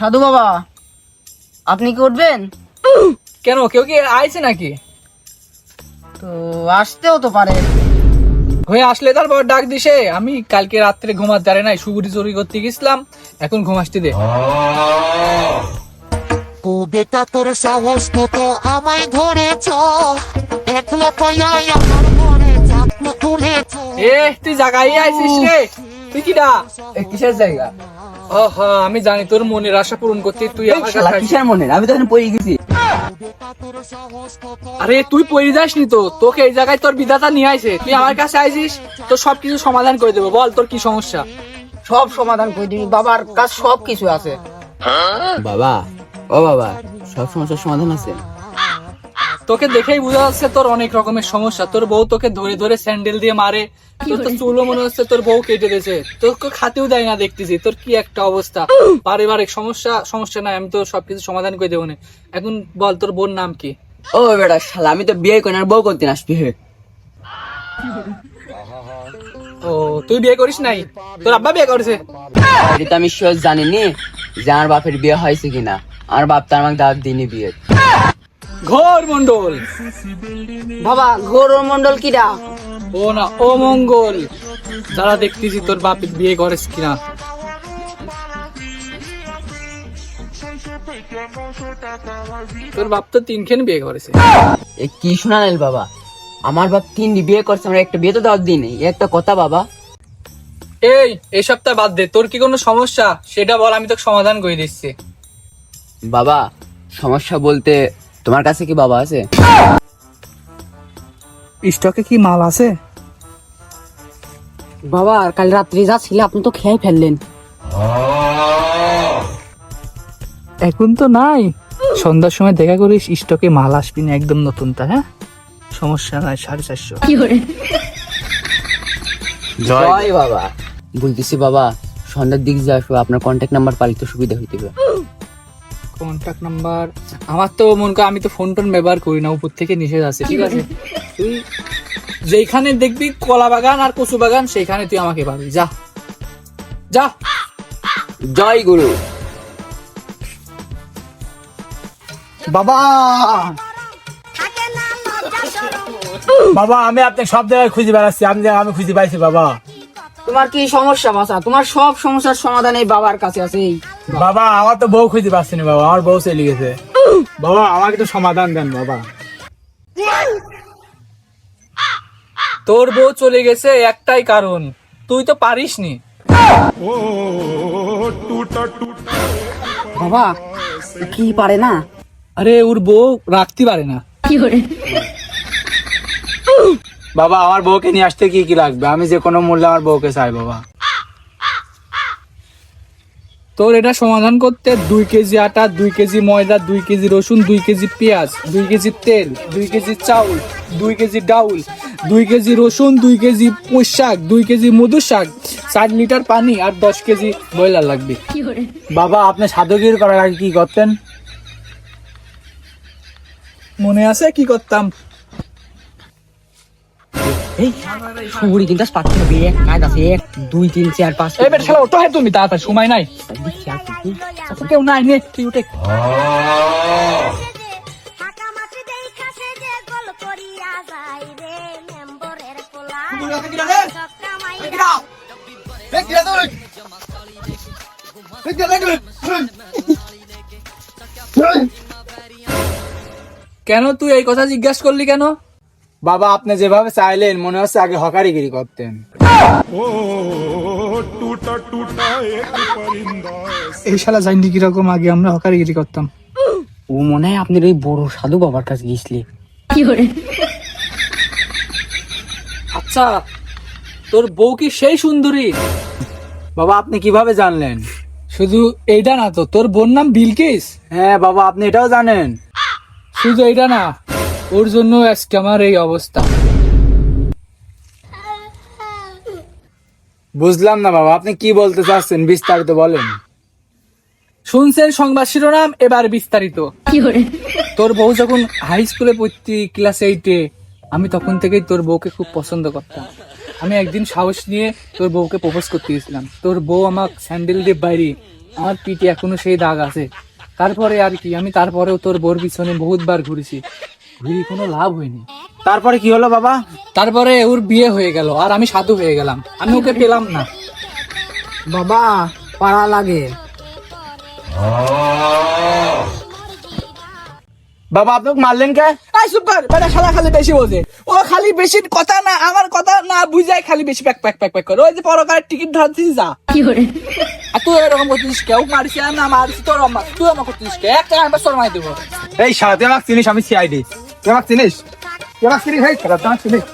সাধু বাবা আপনি কি উঠবেন? কেন কেউ কি আইছে নাকি? তো আসতেও তো পারে। হয়ে আসলে তারপর ডাক দিছে আমি কালকে রাত্রে ঘুমাতে পারে নাই সুগুরি চুরি করতে গেছিলাম এখন ঘুম আসতে দে। ও বেটা তোর সাহস কত আমায় ধরেছ একলা আমার মনে তুলেছ। এ তুই জায়গায় আইছিস রে তুই কিডা? কিসের জায়গা? হ্যাঁ আমি জানি তোর মনের আশা পূরণ করতে তুই আমার কাছে কিসের মনে আমি তো পড়ে গেছি। আরে তুই পড়ে যাসনি তো। তোকে এই জায়গায় তোর বিধাতা নিয়ে আইছে। তুই আমার কাছে আইছিস তোর সবকিছু সমাধান করে দেবো। বল তোর কি সমস্যা? সব সমাধান করে দিবি। বাবার কাছে সব কিছু আছে বাবা ও বাবা সব সমস্যার সমাধান আছে। তোকে দেখেই বোঝা যাচ্ছে তোর অনেক রকমের সমস্যা। তোর বউ তোকে ধরে ধরে স্যান্ডেল দিয়ে মারে। তোর তো চুলও মনে হচ্ছে তোর বউ কেটে দিয়েছে। তোকে খাতেও দেয় না দেখতেছি। তোর কি একটা অবস্থা? পারিবারিক সমস্যা? সমস্যা নাই আমি তো সবকিছু সমাধান করে দেবো না। এখন বল তোর বোন নাম কি? ও বেটা শালা আমি তো বিয়ে করি না আর বউ করতে না আসবি ও তুই বিয়ে করিস নাই? তোর আব্বা বিয়ে করেছে? এটা আমি শিওর জানিনি যে আমার বাপের বিয়ে হয়েছে কিনা। আমার বাপ তো আমাকে দাওয়াত দিনি বিয়ে ঘোর মন্ডল বাবা গৌর মন্ডল কিরা ও না ও মঙ্গল। যারা দেখতেছি তোর বাপ বিয়ে করেস কিনা। তোর বাপ তো তিনখান বিয়ে করেছে। এ কি শোনালেন বাবা? আমার বাপ তিন বিয়ে করছে আমরা একটা বিয়ে তো দাওয়াত দিই এই একটা কথা বাবা। এই এই সপ্তাহ বাদ দে তোর কি কোনো সমস্যা? সেটা বল আমি তোকে সমাধান করে দিচ্ছি। বাবা সমস্যা বলতে তোমার কাছে কি বাবা আছে? স্টকে কি মাল আছে? বাবা কাল রাত্রি যা ছিল আপনি তো খেয়ে ফেললেন। এখন তো নাই। সন্ধ্যার সময় দেখা করিস স্টকে মাল আসবি না একদম নতুনটা হ্যাঁ? সমস্যা নাই সাড়ে চারশো। জয়। বাবা। বলতেছি বাবা সন্ধ্যার দিক যে আসব আপনার কন্ট্যাক্ট নাম্বার পালি তো সুবিধা হইতে হবে কন্ট্যাক্ট নাম্বার আমার তো মন কর আমি তো ফোন টোন ব্যবহার করি না উপর থেকে নিষেধ আছে ঠিক আছে? তুই যেখানে দেখবি কলা বাগান আর কচু বাগান সেখানে তুই আমাকে পাবি যা। যা। জয় গুরু। বাবা! বাবা আমি আপনি সব জায়গায় খুঁজে বেড়াচ্ছি আপনি আমি খুঁজে পাইছি বাবা। তোমার কি সমস্যা বাসা তোমার সব সমস্যার সমাধান এই বাবার কাছে আছে বাবা আমার তো বউ খুঁজে পাচ্ছি না বাবা আমার বউ চলে গেছে। বাবা আমাকে তো সমাধান দেন বাবা। তোর বউ চলে গেছে একটাই কারণ। তুই তো পারিস নি। বাবা কি পারে না? আরে ওর বউ রাখতে পারে না। বাবা আমার বউকে নিয়ে আসতে কি কি লাগবে? আমি যে কোনো মূল্যে আমার বউকে চাই বাবা। তোর এটা সমাধান করতে দুই কেজি আটা দুই কেজি ময়দা দুই কেজি রসুন দুই কেজি পেঁয়াজ দুই কেজি তেল দুই কেজি চাউল দুই কেজি ডাউল দুই কেজি রসুন দুই কেজি পুঁই শাক দুই কেজি মধু শাক চার লিটার পানি আর দশ কেজি ব্রয়লার লাগবে বাবা আপনি সাধুগির করার আগে কি করতেন মনে আছে কি করতাম সুগুড়ি কিন্তু পাচ্ছি না এক কাজ আছে এক দুই তিন চার পাঁচ এবার খেলা ওটো হয় তুমি তাড়াতাড়ি সময় নাই। কেউ নাই নে তুই উঠে। কেন তুই এই কথা জিজ্ঞাসা করলি কেন? বাবা আপনি যেভাবে চাইলেন মনে হচ্ছে আগে হকারিগিরি করতেন। এই শালা জানি কীরকম আগে আমরা হকারিগিরি করতাম। ও মনে হয় আপনার ওই বড় সাধু বাবার কাছে গিয়েছিলি। আচ্ছা তোর বউ কি সেই সুন্দরী? বাবা আপনি কীভাবে জানলেন? শুধু এইটা না তো তোর বোন নাম বিলকিস? হ্যাঁ বাবা আপনি এটাও জানেন। শুধু এইটা না ওর জন্য আজকে আমার এই অবস্থা। বুঝলাম না বাবা আপনি কি বলতে চাচ্ছেন? বিস্তারিত বলেন। শুনছেন সংবাদ শিরোনাম এবার বিস্তারিত। তোর বউ যখন হাই স্কুলে পড়তি ক্লাস এইটে আমি তখন থেকেই তোর বউকে খুব পছন্দ করতাম। আমি একদিন সাহস নিয়ে তোর বউকে প্রপোজ করতে গেছিলাম। তোর বউ আমাকে স্যান্ডেল দিয়ে বাইরে আমার পিঠে এখনও সেই দাগ আছে। তারপরে আর কি আমি তারপরেও তোর বউর পিছনে বহুতবার ঘুরেছি। ঘুরি কোনো লাভ হয়নি। তারপরে কি হলো বাবা? তারপরে ওর বিয়ে হয়ে গেল আর আমি সাধু হয়ে গেলাম। আমি ওকে পেলাম না। বাবা পাড়া লাগে। বাবা আপনাকে মারলেন কে? আই সুপার বেটা শালা খালি বেশি বোঝে। ও খালি বেশি কথা না আমার কথা না বুঝাই খালি বেশি প্যাক প্যাক প্যাক প্যাক করে। ওই যে পরকারের টিকিট ধরছিস যা। আর তুই এরকম করছিস কেউ আর না মারিস তোর তুই আমার করছিস কে? একটা আমি তোর মাই দেবো। এই তুই আমাকে চিনিস আমি সিআইডি আমাকে চিনিস? আমাকে চিনিস তুই আমাকে চিনিস?